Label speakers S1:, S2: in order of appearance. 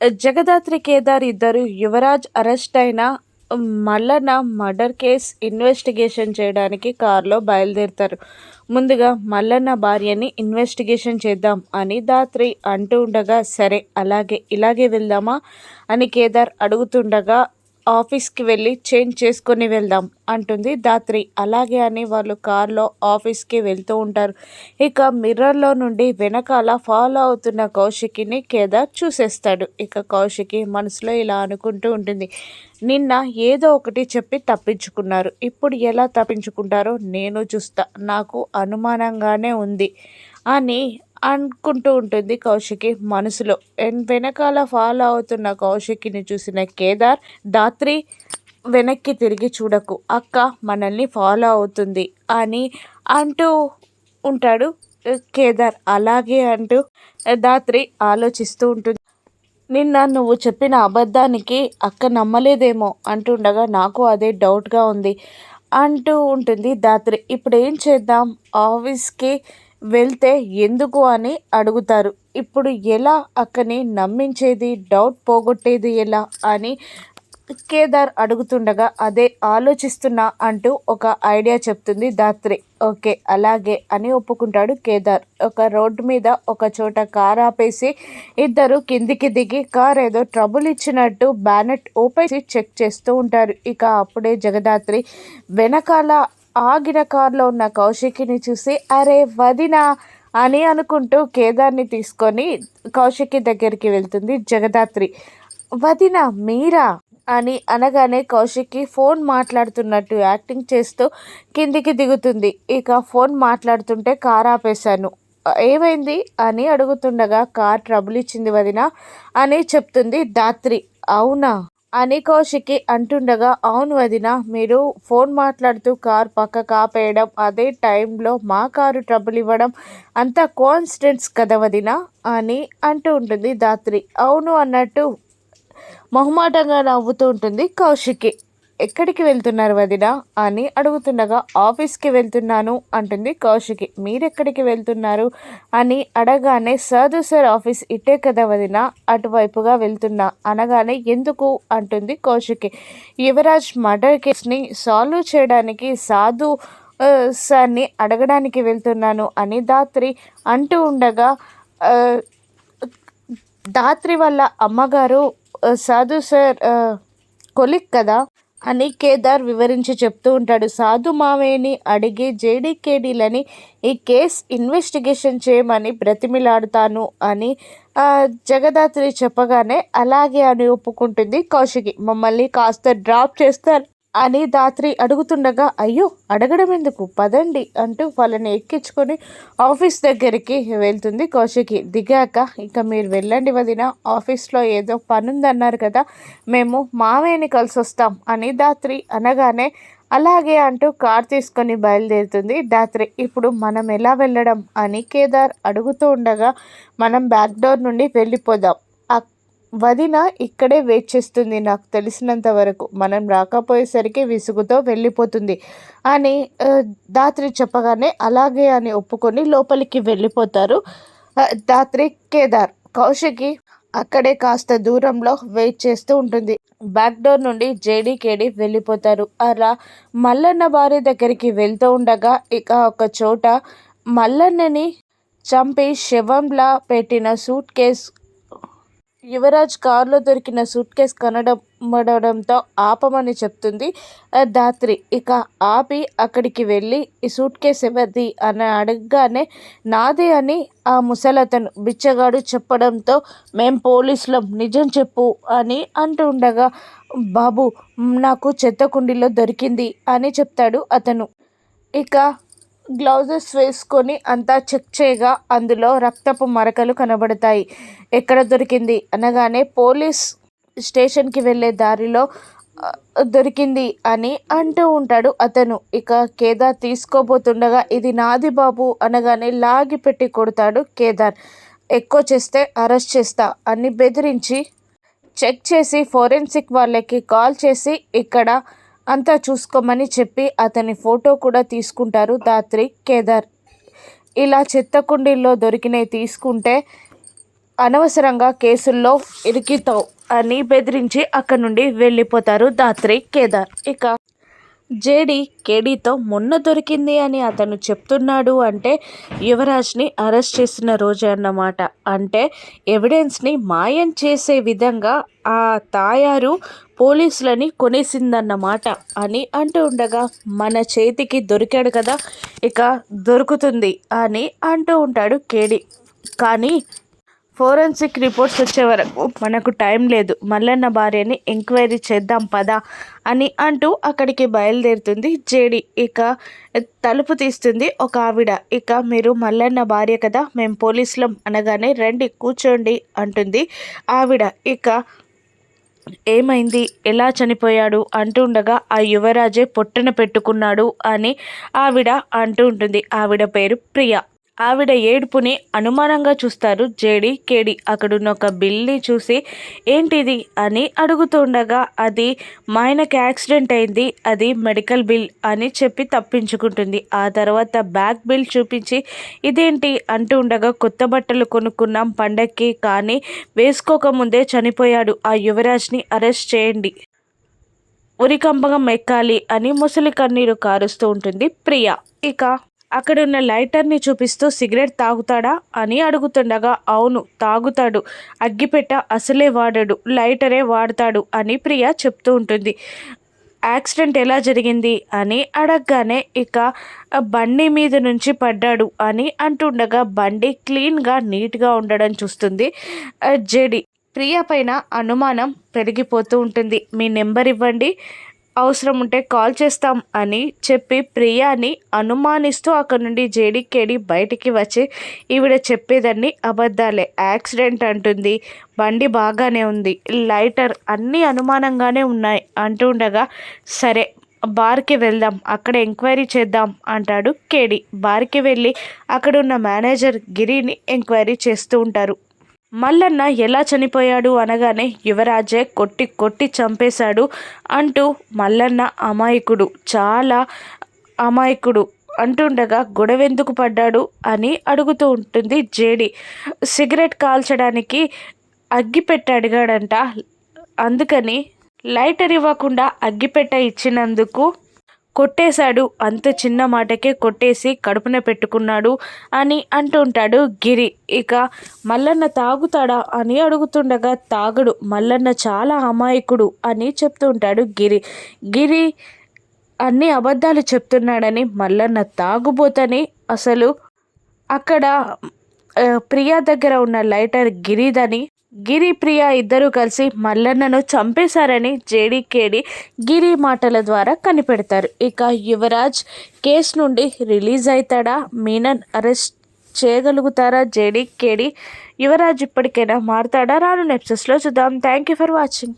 S1: జగదాత్రి కేదార్ ఇద్దరు యువరాజ్ అరెస్ట్ అయిన Mallanna murder case investigation చేయడానికి కారులో బయలుదేరుతారు. ముందుగా మల్లన్న భార్యని ఇన్వెస్టిగేషన్ చేద్దాం అని దాత్రి అంటూ ఉండగా సరే అలాగే ఇలాగే వెళ్దామా అని కేదార్ అడుగుతుండగా ఆఫీస్కి వెళ్ళి చేంజ్ చేసుకొని వెళ్దాం అంటుంది దాత్రి అలాగే అని వాళ్ళు కార్లో ఆఫీస్కి వెళ్తూ ఉంటారు. ఇక మిర్రర్లో నుండి వెనకాల ఫాలో అవుతున్న కౌశికిని కేదార్ చూసేస్తాడు. ఇక కౌశికి మనసులో ఇలా అనుకుంటూ ఉంటుంది. నిన్న ఏదో ఒకటి చెప్పి తప్పించుకున్నారు. ఇప్పుడు ఎలా తప్పించుకుంటారో నేను చూస్తా. నాకు అనుమానంగానే ఉంది. అని అనుకుంటూ ఉంటుంది కౌశికి మనసులో. వెనకాల ఫాలో అవుతున్న కౌశికిని చూసిన కేదార్ దాత్రి వెనక్కి తిరిగి చూడకు. అక్క మనల్ని ఫాలో అవుతుంది అని అంటూ ఉంటాడు కేదార్. అలాగే అంటూ దాత్రి ఆలోచిస్తూ ఉంటుంది. నిన్న నువ్వు చెప్పిన అబద్ధానికి అక్క నమ్మలేదేమో అంటుండగా నాకు అదే డౌట్గా ఉంది అంటూ ఉంటుంది దాత్రి. ఇప్పుడు ఏం చేద్దాం? ఆఫీస్కి వెళ్తే ఎందుకు అని అడుగుతారు. ఇప్పుడు ఎలా అక్కని నమ్మించేది డౌట్ పోగొట్టేది ఎలా అని కేదార్ అడుగుతుండగా అదే ఆలోచిస్తున్నా అంటూ ఒక ఐడియా చెప్తుంది దాత్రి ఓకే అలాగే అని ఒప్పుకుంటాడు కేదార్. ఒక రోడ్డు మీద ఒక చోట కార్ ఆపేసి ఇద్దరు కిందికి దిగి కార్ ఏదో ట్రబుల్ ఇచ్చినట్టు బ్యానెట్ ఓపెన్ చెక్ చేస్తూ ఉంటారు. ఇక అప్పుడే జగదాత్రి వెనకాల ఆగిన కారులో ఉన్న కౌశికిని చూసి అరే వదినా అని అనుకుంటూ కేదార్ని తీసుకొని కౌశికి దగ్గరికి వెళ్తుంది జగదాత్రి. వదిన మీరా? అని అనగానే కౌశిక్కి ఫోన్ మాట్లాడుతున్నట్టు యాక్టింగ్ చేస్తూ కిందికి దిగుతుంది. ఇక ఫోన్ మాట్లాడుతుంటే కార్ ఆపేశాను. ఏమైంది? అని అడుగుతుండగా కార్ ట్రబుల్ ఇచ్చింది వదిన అని చెప్తుంది దాత్రి. అవునా? అని కౌశికి అంటుండగా అవును వదిన మీరు ఫోన్ మాట్లాడుతూ కార్ పక్క కాపేయడం అదే టైంలో మా కారు ట్రబుల్ ఇవ్వడం అంత కాన్స్టెంట్స్ కదా వదిన అని అంటూ ఉంటుంది దాత్రి. అవును అన్నట్టు మొహమాటంగా నవ్వుతూ ఉంటుంది కౌశికి. ఎక్కడికి వెళ్తున్నారు వదిన అని అడుగుతుండగా ఆఫీస్కి వెళ్తున్నాను అంటుంది కౌశికి. మీరెక్కడికి వెళ్తున్నారు? అని అడగానే సాధు సార్ ఆఫీస్ ఇట్టే కదా వదిన అటువైపుగా వెళ్తున్నా అనగానే ఎందుకు? అంటుంది కౌశికి. యువరాజ్ మర్డర్ కేస్ని సాల్వ్ చేయడానికి సాధు సార్ని అడగడానికి వెళ్తున్నాను అని దాత్రి అంటూ ఉండగా దాత్రి వల్ల అమ్మగారు సాధు సార్ కొలిక్ కదా అని కేదార్ వివరించి చెప్తూ ఉంటాడు. సాధు మావేని అడిగి జేడీకేడీలని ఈ కేస్ ఇన్వెస్టిగేషన్ చేయమని బ్రతిమిలాడుతాను అని జగదాత్రి చెప్పగానే అలాగే అని ఒప్పుకుంటుంది కౌశికి. మమ్మల్ని కాస్త డ్రాప్ చేస్తారు. అని దాత్రి అడుగుతుండగా అయ్యో అడగడం ఎందుకు పదండి అంటూ వాళ్ళని ఎక్కించుకొని ఆఫీస్ దగ్గరికి వెళ్తుంది కౌశికి. దిగాక ఇక మీరు వెళ్ళండి వదిన ఆఫీస్లో ఏదో పని ఉందన్నారు కదా మేము మామయ్యని కలిసి వస్తాం అని దాత్రి అనగానే అలాగే అంటూ కార్ తీసుకొని బయలుదేరుతుంది దాత్రి. ఇప్పుడు మనం ఎలా వెళ్ళడం? అని కేదార్ అడుగుతూ ఉండగా మనం బ్యాక్ డోర్ నుండి వెళ్ళిపోదాం. వదిన ఇక్కడే వెయిట్ చేస్తుంది. నాకు తెలిసినంత వరకు మనం రాకపోయేసరికి విసుగుతో వెళ్ళిపోతుంది అని దాత్రి చెప్పగానే అలాగే అని ఒప్పుకొని లోపలికి వెళ్ళిపోతారు. దాత్రి కేదార్ కౌశికి అక్కడే కాస్త దూరంలో వెయిట్ చేస్తూ ఉంటుంది. బ్యాక్ డోర్ నుండి జేడీకేడి వెళ్ళిపోతారు. అలా మల్లన్న భార్య దగ్గరికి వెళ్తూ ఉండగా ఇక ఒక చోట మల్లన్నని చంపి శవంలా పెట్టిన సూట్ కేస్ యువరాజ్ కారులో దొరికిన సూట్ కేస్ కనడమడంతో ఆపమని చెప్తుంది దాత్రి. ఇక ఆపి అక్కడికి వెళ్ళి ఈ సూట్ కేస్ ఎవరిది అని అడగగానే నాది అని ఆ ముసలతను బిచ్చగాడు చెప్పడంతో మేం పోలీసులం నిజం చెప్పు అని అంటూ ఉండగా బాబు నాకు చెత్త కుండీలో దొరికింది అని చెప్తాడు అతను. ఇక గ్లౌజెస్ వేసుకొని అంతా చెక్ చేయగా అందులో రక్తపు మరకలు కనబడతాయి. ఎక్కడ దొరికింది? అనగానే పోలీస్ స్టేషన్కి వెళ్ళే దారిలో దొరికింది అని అంటూ ఉంటాడు అతను. ఇక కేదార్ తీసుకోబోతుండగా ఇది నాది బాబు అనగానే లాగి పెట్టి కొడతాడు కేదార్. ఎక్కువ చేస్తే అరెస్ట్ చేస్తా అని బెదిరించి చెక్ చేసి ఫోరెన్సిక్ వాళ్ళకి కాల్ చేసి ఇక్కడ అంతా చూసుకోమని చెప్పి అతని ఫోటో కూడా తీసుకుంటారు దాత్రి కేదార్. ఇలా చెత్త కుండీల్లో దొరికినవి తీసుకుంటే అనవసరంగా కేసుల్లో ఇరికితావు అని బెదిరించి అక్కడి నుండి వెళ్ళిపోతారు దాత్రి కేదార్. ఇక జేడి కేడీతో మొన్న దొరికింది అని అతను చెప్తున్నాడు అంటే యువరాజ్ని అరెస్ట్ చేసిన రోజు అన్నమాట. అంటే ఎవిడెన్స్ని మాయం చేసే విధంగా ఆ తాయారు పోలీసులని కొనేసిందన్నమాట అని అంటూ ఉండగా మన చేతికి దొరికాడు కదా ఇక దొరుకుతుంది అని అంటూ ఉంటాడు కేడి. కానీ ఫోరెన్సిక్ రిపోర్ట్స్ వచ్చే వరకు మనకు టైం లేదు. మల్లన్న భార్యని ఎంక్వైరీ చేద్దాం పదా అని అంటూ అక్కడికి బయలుదేరుతుంది జేడి. ఇక తలుపు తీస్తుంది ఒక ఆవిడ. ఇక మీరు మల్లన్న భార్య కదా మేము పోలీసులం అనగానే రండి కూర్చోండి అంటుంది ఆవిడ. ఇక ఏమైంది? ఎలా చనిపోయాడు? అంటుండగా ఆ యువరాజే పొట్టన పెట్టుకున్నాడు అని ఆవిడ అంటూ ఉంటుంది. ఆవిడ పేరు ప్రియ. ఆవిడ ఏడుపుని అనుమానంగా చూస్తారు జేడి. కేడి అక్కడున్న ఒక బిల్ని చూసి ఏంటిది? అని అడుగుతుండగా అది మా ఆయనకి యాక్సిడెంట్ అయింది. అది మెడికల్ బిల్ అని చెప్పి తప్పించుకుంటుంది. ఆ తర్వాత బ్యాక్ బిల్ చూపించి ఇదేంటి? అంటూ ఉండగా కొత్త బట్టలు కొనుక్కున్నాం పండక్కి కానీ వేసుకోకముందే చనిపోయాడు. ఆ యువరాజ్ని అరెస్ట్ చేయండి. ఉరికంపగం ఎక్కాలి అని ముసలి కన్నీరు కారుస్తూ ఉంటుంది ప్రియా. ఇక అక్కడున్న లైటర్ని చూపిస్తూ సిగరెట్ తాగుతాడా అని అడుగుతుండగా అవును తాగుతాడు. అగ్గిపెట్ట అసలే వాడడు లైటరే వాడతాడు అని ప్రియ చెప్తూ ఉంటుంది. యాక్సిడెంట్ ఎలా జరిగింది? అని అడగగానే ఇక బండి మీద నుంచి పడ్డాడు అని అంటుండగా బండి క్లీన్గా నీట్గా ఉండడం చూస్తుంది జెడి. ప్రియ పైన అనుమానం పెరిగిపోతూ ఉంటుంది. మీ నెంబర్ ఇవ్వండి. అవసరం ఉంటే కాల్ చేస్తాం అని చెప్పి ప్రియాని అనుమానిస్తూ అక్కడ నుండి జేడికేడి బయటికి వచ్చి ఈవిడ చెప్పేదాన్ని అబద్ధాలే. యాక్సిడెంట్ అంటుంది. బండి బాగానే ఉంది. లైటర్ అన్నీ అనుమానంగానే ఉన్నాయి అంటూ ఉండగా సరే బార్కి వెళ్దాం అక్కడ ఎంక్వైరీ చేద్దాం అంటాడు కేడి. బార్కి వెళ్ళి అక్కడ ఉన్న మేనేజర్ గిరిని ఎంక్వైరీ చేస్తూ ఉంటారు. మల్లన్న ఎలా చనిపోయాడు అనగానే యువరాజే కొట్టి కొట్టి చంపేశాడు అంటూ మల్లన్న అమాయకుడు చాలా అమాయకుడు అంటుండగా గొడవెందుకు పడ్డాడు అని అడుగుతూ ఉంటుంది జేడి. సిగరెట్ కాల్చడానికి అగ్గిపెట్ట అడిగాడంట అందుకని లైటర్ ఇవ్వకుండా అగ్గిపెట్ట ఇచ్చినందుకు కొట్టేశాడు. అంత చిన్న మాటకే కొట్టేసి కడుపున పెట్టుకున్నాడు అని అంటుంటాడు గిరి. ఇక మల్లన్న తాగుతాడా అని అడుగుతుండగా తాగడు. మల్లన్న చాలా అమాయకుడు అని చెప్తుంటాడు గిరి. గిరి అన్ని అబద్ధాలు చెప్తున్నాడని మల్లన్న తాగుబోతని అసలు అక్కడ ప్రియా దగ్గర ఉన్న లైటర్ గిరిదని గిరి ప్రియ ఇద్దరూ కలిసి మల్లన్నను చంపేశారని జేడీకేడి గిరి మాటల ద్వారా కనిపెడతారు. ఇక యువరాజ్ కేసు నుండి రిలీజ్ అవుతాడా మీనన్ అరెస్ట్ చేయగలుగుతారా? జేడీకేడి యువరాజ్ ఇప్పటికైనా మారుతాడా? రాను నెప్సెస్లో చూద్దాం. Thank you for watching.